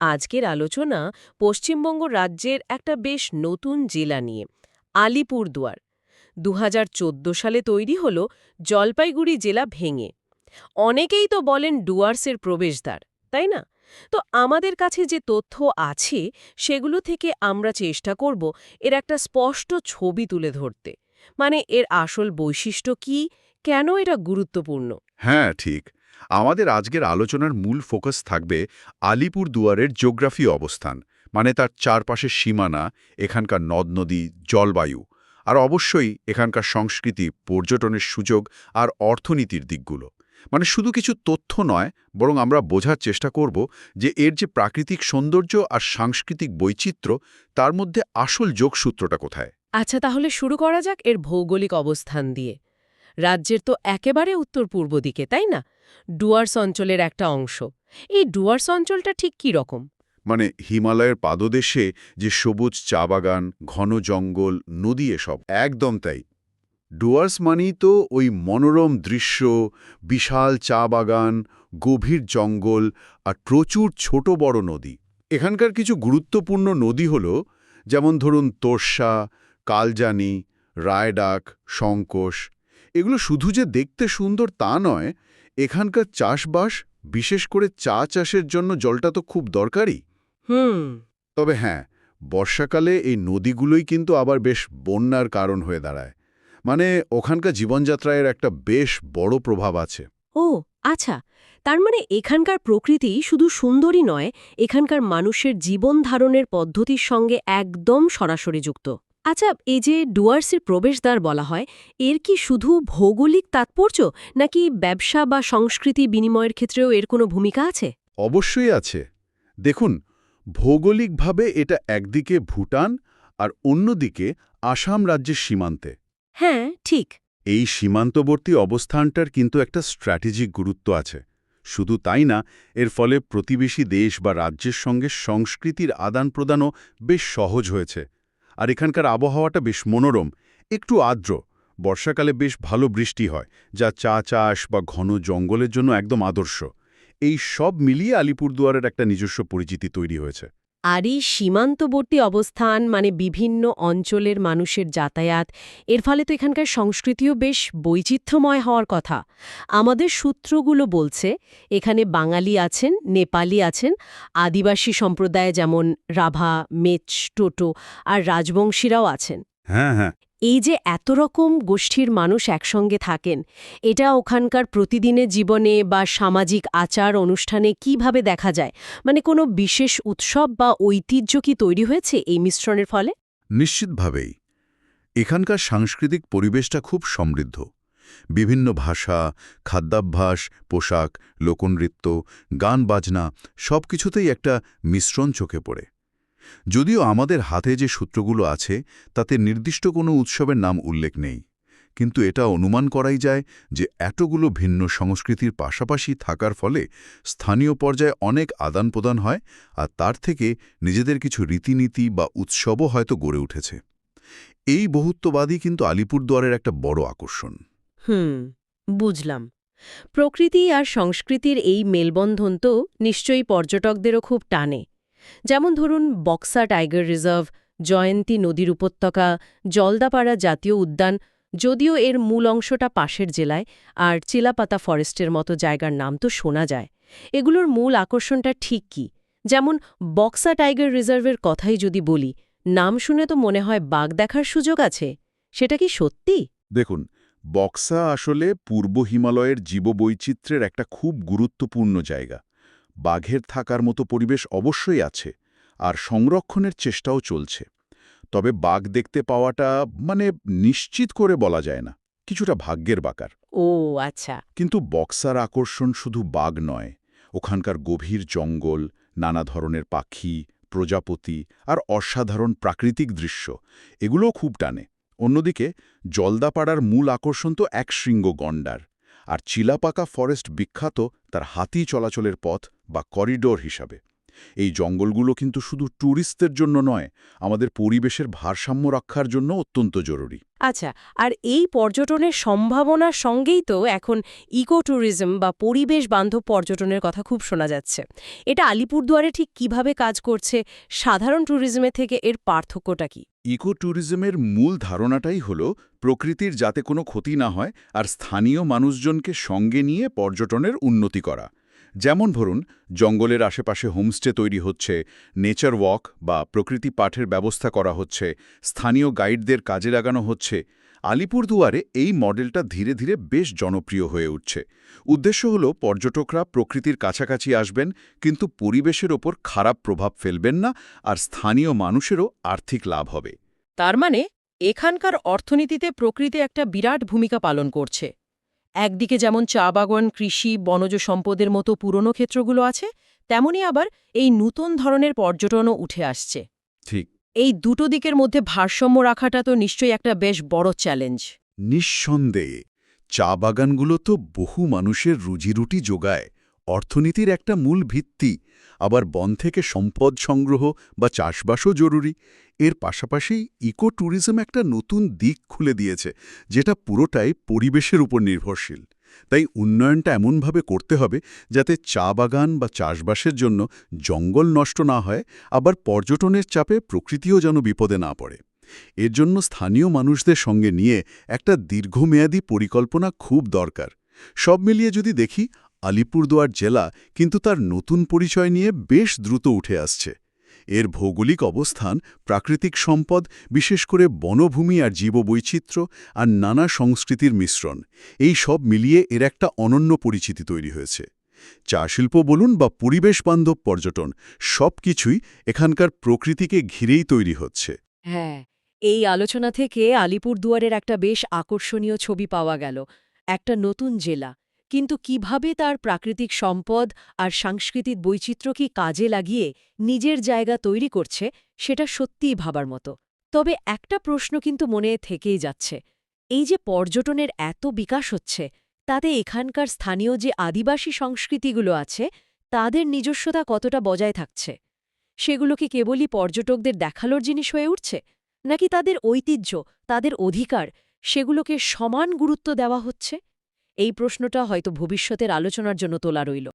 আজকের আলোচনা পশ্চিমবঙ্গ রাজ্যের একটা বেশ নতুন জেলা নিয়ে, আলিপুরদুয়ার। দু হাজার চোদ্দ সালে তৈরি হল জলপাইগুড়ি জেলা ভেঙে। অনেকেই তো বলেন ডুয়ার্সের প্রবেশদ্বার, তাই না? তো আমাদের কাছে যে তথ্য আছে, সেগুলো থেকে আমরা চেষ্টা করব এর একটা স্পষ্ট ছবি তুলে ধরতে। মানে এর আসল বৈশিষ্ট্য কি? কেন এটা গুরুত্বপূর্ণ? হ্যাঁ ঠিক। আমাদের আজকের আলোচনার মূল ফোকাস থাকবে আলিপুর দুয়ারের জিওগ্রাফি অবস্থান মানে তার চারপাশের সীমানা, এখানকার নদ নদী, জলবায়ু, আর অবশ্যই এখানকার সংস্কৃতি, পর্যটনের সুযোগ আর অর্থনীতির দিকগুলো। মানে শুধু কিছু তথ্য নয়, বরং আমরা বোঝার চেষ্টা করব যে এর যে প্রাকৃতিক সৌন্দর্য আর সাংস্কৃতিক বৈচিত্র্য, তার মধ্যে আসল যোগসূত্রটা কোথায়। আচ্ছা তাহলে শুরু করা যাক এর ভৌগোলিক অবস্থান দিয়ে। রাজ্যের তো একেবারে উত্তর পূর্ব দিকে, তাই না? ডুয়ার্স অঞ্চলের একটা অংশ। এই ডুয়ার্স অঞ্চলটা ঠিক কী রকম? মানে হিমালয়ের পাদদেশে যে সবুজ চা বাগান, ঘন জঙ্গল, নদী এসব, একদম তাই। ডুয়ার্স মানেই তো ওই মনোরম দৃশ্য, বিশাল চা বাগান, গভীর জঙ্গল আর প্রচুর ছোট বড় নদী। এখানকার কিছু গুরুত্বপূর্ণ নদী হল, যেমন ধরুন তোর্ষা কালজানি, রায়ডাক শঙ্কোষ এগুলো শুধু যে দেখতে সুন্দর তা নয় এখানকার চাষবাস বিশেষ করে চা চাষের জন্য জলটা তো খুব দরকারি হুম। তবে হ্যাঁ বর্ষাকালে এই নদীগুলোই কিন্তু আবার বেশ বন্যার কারণ হয়ে দাঁড়ায়। মানে ওখানকার জীবনযাত্রায় একটা বেশ বড় প্রভাব আছে। ও আচ্ছা। তার মানে এখানকার প্রকৃতি শুধু সুন্দরী নয় এখানকার মানুষের জীবন ধারণের পদ্ধতির সঙ্গে একদম সরাসরি যুক্ত। আচ্ছা এই যে ডুয়ার্সের প্রবেশদ্বার বলা হয় এর কি শুধু ভৌগোলিক তাৎপর্য নাকি ব্যবসা বা সংস্কৃতি বিনিময়ের ক্ষেত্রেও এর কোনো ভূমিকা আছে? অবশ্যই আছে। দেখুন ভৌগোলিকভাবে এটা একদিকে ভুটান আর অন্যদিকে আসাম রাজ্যের সীমান্তে। হ্যাঁ ঠিক। এই সীমান্তবর্তী অবস্থানটার কিন্তু একটা স্ট্র্যাটেজিক গুরুত্ব আছে। শুধু তাই না এর ফলে প্রতিবেশী দেশ বা রাজ্যের সঙ্গে সংস্কৃতির আদান প্রদানও বেশ সহজ হয়েছে। আর এখানকার আবহাওয়াটা বেশ মনোরম, একটু আর্দ্র। বর্ষাকালে বেশ ভালো বৃষ্টি হয়, যা চা চাষ বা ঘন জঙ্গলের জন্য একদম আদর্শ। এই সব মিলিয়ে আলিপুরদুয়ারের একটা নিজস্ব পরিচিতি তৈরি হয়েছে। আর এই সীমান্তবর্তী অবস্থান মানে বিভিন্ন অঞ্চলের মানুষের যাতায়াত। এর ফলে তো এখানকার সংস্কৃতিও বেশ বৈচিত্র্যময় হওয়ার কথা। আমাদের সূত্রগুলো বলছে, এখানে বাঙালি আছেন, নেপালি আছেন, আদিবাসী সম্প্রদায় যেমন রাভা, মেচ, টোটো আর রাজবংশীরাও আছেন। হ্যাঁ হ্যাঁ। এই যে এত রকম গোষ্ঠীর মানুষ একসঙ্গে থাকেন, এটা ওখানকার প্রতিদিনের জীবনে বা সামাজিক আচার অনুষ্ঠানে কীভাবে দেখা যায়? মানে কোনো বিশেষ উৎসব বা ঐতিহ্য কি তৈরি হয়েছে এই মিশ্রণের ফলে? নিশ্চিতভাবেই। এখানকার সাংস্কৃতিক পরিবেশটা খুব সমৃদ্ধ। বিভিন্ন ভাষা, খাদ্যাভ্যাস, পোশাক, লোকনৃত্য, গান, বাজনা সব কিছুতেই একটা মিশ্রণ চোখে পড়ে। যদিও আমাদের হাতে যে সূত্রগুলো আছে, তাতে নির্দিষ্ট কোনো উৎসবের নাম উল্লেখ নেই। কিন্তু এটা অনুমান করাই যায় যে এতগুলো ভিন্ন সংস্কৃতির পাশাপাশি থাকার ফলে স্থানীয় পর্যায়ে অনেক আদান প্রদান হয় আর তার থেকে নিজেদের কিছু রীতিনীতি বা উৎসবও হয়তো গড়ে উঠেছে। এই বহুত্ববাদী কিন্তু আলিপুরদুয়ারের একটা বড় আকর্ষণ। হুম, বুঝলাম। প্রকৃতি আর সংস্কৃতির এই মেলবন্ধন তো নিশ্চয়ই পর্যটকদেরও খুব টানে। যেমন ধরুন বক্সা টাইগার রিজার্ভ, জয়ন্তী নদীর উপত্যকা, জলদাপাড়া জাতীয় উদ্যান, যদিও এর মূল অংশটা পাশের জেলায়, আর চিলাপাতা ফরেস্টের মতো জায়গার নাম তো শোনা যায়। এগুলোর মূল আকর্ষণটা ঠিক কি? যেমন বক্সা টাইগার রিজার্ভের কথাই যদি বলি, নাম শুনে তো মনে হয় বাঘ দেখার সুযোগ আছে। সেটা কি সত্যি? দেখুন, বক্সা আসলে পূর্ব হিমালয়ের জীববৈচিত্র্যের একটা খুব গুরুত্বপূর্ণ জায়গা। বাঘের থাকার মতো পরিবেশ অবশ্যই আছে আর সংরক্ষণের চেষ্টাও চলছে। তবে বাঘ দেখতে পাওয়াটা মানে নিশ্চিত করে বলা যায় না কিছুটা ভাগ্যের বাকার। ও আচ্ছা। কিন্তু বক্সার আকর্ষণ শুধু বাঘ নয় ওখানকার গভীর জঙ্গল নানা ধরনের পাখি প্রজাপতি আর অসাধারণ প্রাকৃতিক দৃশ্য এগুলোও খুব টানে। অন্যদিকে জলদাপাড়ার মূল আকর্ষণ তো এক শৃঙ্গ গণ্ডার আর চিলাপাকা ফরেস্ট বিখ্যাত তার হাতি চলাচলের পথ বা করিডোর হিসাবে। এই জঙ্গলগুলো কিন্তু শুধু ট্যুরিস্টদের জন্য নয় আমাদের পরিবেশের ভারসাম্য রক্ষার জন্য অত্যন্ত জরুরি। আচ্ছা আর এই পর্যটনের সম্ভাবনার সঙ্গেই তো এখন ইকো ট্যুরিজম বা পরিবেশ বান্ধব পর্যটনের কথা খুব শোনা যাচ্ছে। এটা আলিপুরদুয়ারে ঠিক কীভাবে কাজ করছে সাধারণ ট্যুরিজমের থেকে এর পার্থক্যটা কি? ইকো ট্যুরিজমের মূল ধারণাটাই হল প্রকৃতির যাতে কোনো ক্ষতি না হয় আর স্থানীয় মানুষজনকে সঙ্গে নিয়ে পর্যটনের উন্নতি করা। যেমন ধরুন, জঙ্গলের আশেপাশে হোমস্টে তৈরি হচ্ছে, নেচার ওয়াক বা প্রকৃতি পাঠের ব্যবস্থা করা হচ্ছে, স্থানীয় গাইডদের কাজে লাগানো হচ্ছে। আলিপুরদুয়ারে এই মডেলটা ধীরে ধীরে বেশ জনপ্রিয় হয়ে উঠছে। উদ্দেশ্য হল পর্যটকরা প্রকৃতির কাছাকাছি আসবেন, কিন্তু পরিবেশের ওপর খারাপ প্রভাব ফেলবেন না আর স্থানীয় মানুষেরও আর্থিক লাভ হবে। তার মানে এখানকার অর্থনীতিতে প্রকৃতি একটা বিরাট ভূমিকা পালন করছে। একদিকে যেমন চা বাগান কৃষি বনজ সম্পদের মতো পুরনো ক্ষেত্রগুলো আছে তেমনি আবার এই নূতন ধরনের পর্যটনও উঠে আসছে। ঠিক। এই দুটো দিকের মধ্যে ভারসাম্য রাখাটা তো নিশ্চয়ই একটা বেশ বড় চ্যালেঞ্জ নিঃসন্দেহে চা বাগানগুলো তো বহু মানুষের রুজিরুটি যোগায়। অর্থনীতির একটা মূল ভিত্তি। আবার বন থেকে সম্পদ সংগ্রহ বা চাষবাসও জরুরি। এর পাশাপাশি ইকো ট্যুরিজম একটা নতুন দিক খুলে দিয়েছে, যেটা পুরোটাই পরিবেশের উপর নির্ভরশীল। তাই উন্নয়নটা এমনভাবে করতে হবে, যাতে চা বাগান বা চাষবাসের জন্য জঙ্গল নষ্ট না হয়, আবার পর্যটনের চাপে প্রকৃতিও যেন বিপদে না পড়ে। এর জন্য স্থানীয় মানুষদের সঙ্গে নিয়ে একটা দীর্ঘমেয়াদী পরিকল্পনা খুব দরকার। সব মিলিয়ে যদি দেখি আলিপুরদুয়ার জেলা কিন্তু তার নতুন পরিচয় নিয়ে বেশ দ্রুত উঠে আসছে। এর ভৌগোলিক অবস্থান, প্রাকৃতিক সম্পদ, বিশেষ করে বনভূমি আর জীববৈচিত্র্য আর নানা সংস্কৃতির মিশ্রণ, এই সব মিলিয়ে এর একটা অনন্য পরিচিতি তৈরি হয়েছে। চা শিল্প বলুন বা পরিবেশ বান্ধব পর্যটন, সব কিছুই এখানকার প্রকৃতিকে ঘিরেই তৈরি হচ্ছে। হ্যাঁ এই আলোচনা থেকে আলিপুরদুয়ারের একটা বেশ আকর্ষণীয় ছবি পাওয়া গেল, একটা নতুন জেলা। কিন্তু কীভাবে তার প্রাকৃতিক সম্পদ আর সাংস্কৃতিক বৈচিত্র্যকে কাজে লাগিয়ে নিজের জায়গা তৈরি করছে, সেটা সত্যিই ভাবার মতো। তবে একটা প্রশ্ন কিন্তু মনে থেকেই যাচ্ছে। এই যে পর্যটনের এত বিকাশ হচ্ছে, তাতে এখানকার স্থানীয় যে আদিবাসী সংস্কৃতিগুলো আছে, তাদের নিজস্বতা কতটা বজায় থাকছে? সেগুলো কি কেবলই পর্যটকদের দেখালোর জিনিস হয়ে উঠছে? নাকি তাদের ঐতিহ্য, তাদের অধিকার, সেগুলোকে সমান গুরুত্ব দেওয়া হচ্ছে? এই প্রশ্নটা হয়তো ভবিষ্যতের আলোচনার জন্য তোলা রইল।